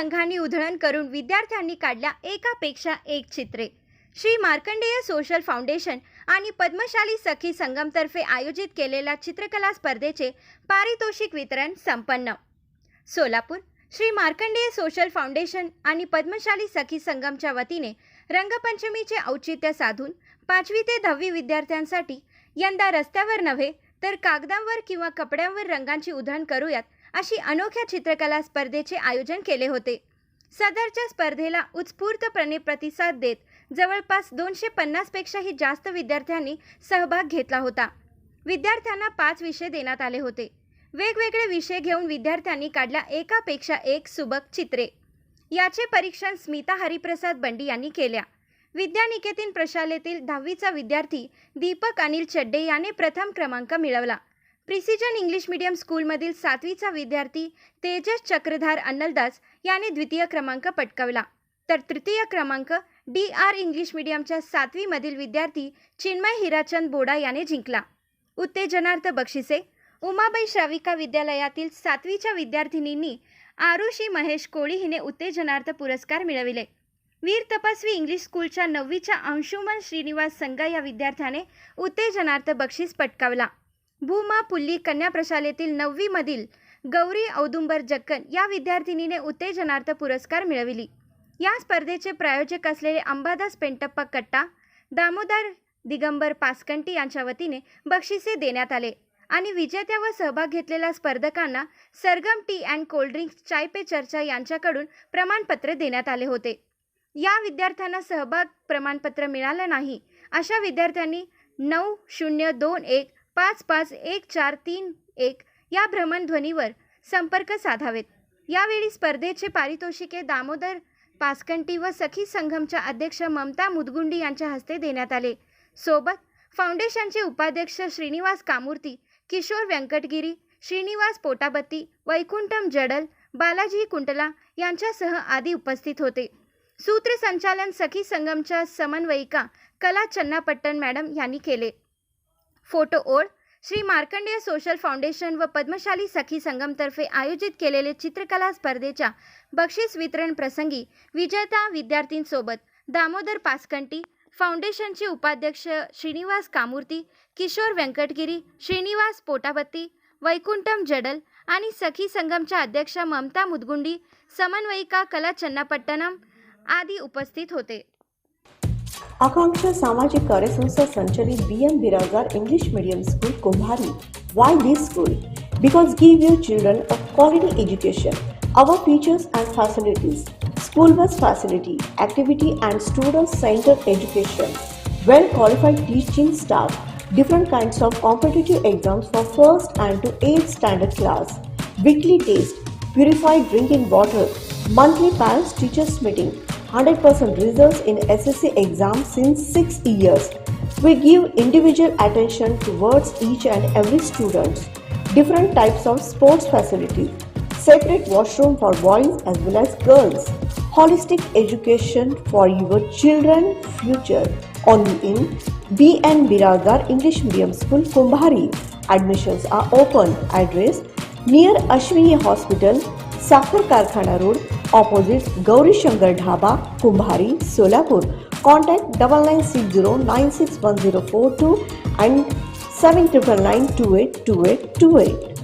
रंगांनी उधळण करून विद्यार्थ्यांनी काढल्या एकापेक्षा एक चित्रे. श्री मार्कंडेय सोशल फाउंडेशन आणि पद्मशाली सखी संगमतर्फे आयोजित केलेल्या चित्रकला स्पर्धेचे पारितोषिक वितरण संपन्न. सोलापूर श्री मार्कंडेय सोशल फाउंडेशन आणि पद्मशाली सखी संगमच्या वतीने रंगपंचमीचे औचित्य साधून पाचवी ते दहावी विद्यार्थ्यांसाठी यंदा रस्त्यावर नव्हे तर कागदांवर किंवा कपड्यांवर रंगांची उधळण करूयात अशी अनोख्या चित्रकला स्पर्धेचे आयोजन केले होते. सदरच्या स्पर्धेला उत्स्फूर्तपणे प्रतिसाद देत जवळपास दोनशे पन्नासपेक्षाही जास्त विद्यार्थ्यांनी सहभाग घेतला होता. विद्यार्थ्यांना पाच विषय देण्यात आले होते. वेगवेगळे विषय घेऊन विद्यार्थ्यांनी काढल्या एकापेक्षा एक सुबक चित्रे. याचे परीक्षण स्मिता हरिप्रसाद बंडी यांनी केल्या. विद्यानिकेतन प्रशालेतील दहावीचा विद्यार्थी दीपक अनिल चड्डे याने प्रथम क्रमांक मिळवला. प्रिसिजन इंग्लिश मीडियम स्कूलमधील सातवीचा विद्यार्थी तेजस चक्रधार अन्नलदास याने द्वितीय क्रमांक पटकावला. तर तृतीय क्रमांक डी आर इंग्लिश मीडियमच्या सातवीमधील विद्यार्थी चिन्मय हिराचंद बोडा याने जिंकला. उत्तेजनार्थ बक्षिसे उमाबाई श्राविका विद्यालयातील सातवीच्या विद्यार्थिनींनी आरुषी महेश कोळी हिने उत्तेजनार्थ पुरस्कार मिळविले. वीर तपस्वी इंग्लिश स्कूलच्या नववीच्या अंशुमन श्रीनिवास संघा या विद्यार्थ्याने उत्तेजनार्थ बक्षीस पटकावला. भूमा पुल्ली कन्या प्रशालेतील नववीमधील गौरी औदुंबर जक्कन या विद्यार्थिनीने उत्तेजनार्थ पुरस्कार मिळविली. या स्पर्धेचे प्रायोजक असलेले अंबादास पेंटप्पा कट्टा दामोदर दिगंबर पासकंटी यांच्या वतीने बक्षिसे देण्यात आले आणि विजेत्या व सहभाग घेतलेल्या स्पर्धकांना Sargam tea and cold drinks Chai Pe Charcha यांच्याकडून प्रमाणपत्र देण्यात आले होते. या विद्यार्थ्यांना सहभाग प्रमाणपत्र मिळालं नाही अशा विद्यार्थ्यांनी नऊ शून्य दोन एक पाच पाच एक चार तीन एक या भ्रमणध्वनीवर संपर्क साधावेत. यावेळी स्पर्धेचे पारितोषिके दामोदर पासकंटी व सखी संघमच्या अध्यक्ष ममता मुदगुंडी यांच्या हस्ते देण्यात आले. सोबत फाउंडेशनचे उपाध्यक्ष श्रीनिवास कामूर्ती किशोर व्यंकटगिरी श्रीनिवास पोटाबत्ती वैकुंठम जडल बालाजी कुंटला यांच्यासह आदी उपस्थित होते. सूत्रसंचालन सखी संगमच्या समन्वयिका कला चन्नापट्टण मॅडम यांनी केले. फोटो ओळ श्री मार्कंडेय सोशल फाउंडेशन व पद्मशाली सखी संगमतर्फे आयोजित केलेले चित्रकला स्पर्धेच्या बक्षीस वितरण प्रसंगी विजेता विद्यार्थींसोबत दामोदर पासकंटी फाउंडेशनचे उपाध्यक्ष श्रीनिवास कामूर्ती किशोर व्यंकटगिरी श्रीनिवास पोटाबत्ती वैकुंठम जडल आणि सखी संगमच्या अध्यक्षा ममता मुदगुंडी समन्वयिका कला चन्नापट्टणम आदी उपस्थित होते. आकांक्षा सामाजिक कार्यसंस्था संचलित B M Birajdar English medium school Kumbhari why this school because give your children a quality education our features and facilities school bus facility activity and student centered education well qualified teaching staff different kinds of competitive exams for first and to eighth standard class weekly test purified drinking water monthly parents teachers meeting 100% results in SSC exam since 6 years. We give individual attention towards each and every student. Different types of sports facilities, separate washroom for boys as well as girls, holistic education for your children future. Only in B and Biragar English Medium School, Kumbhari. Admissions are open. Address near Ashwini Hospital, Sakhar Karkhana Road, opposite Gauri Shankar Dhaba Kumbhari Solapur contact double nine six zero nine six one zero four two and seven triple nine two eight two eight two eight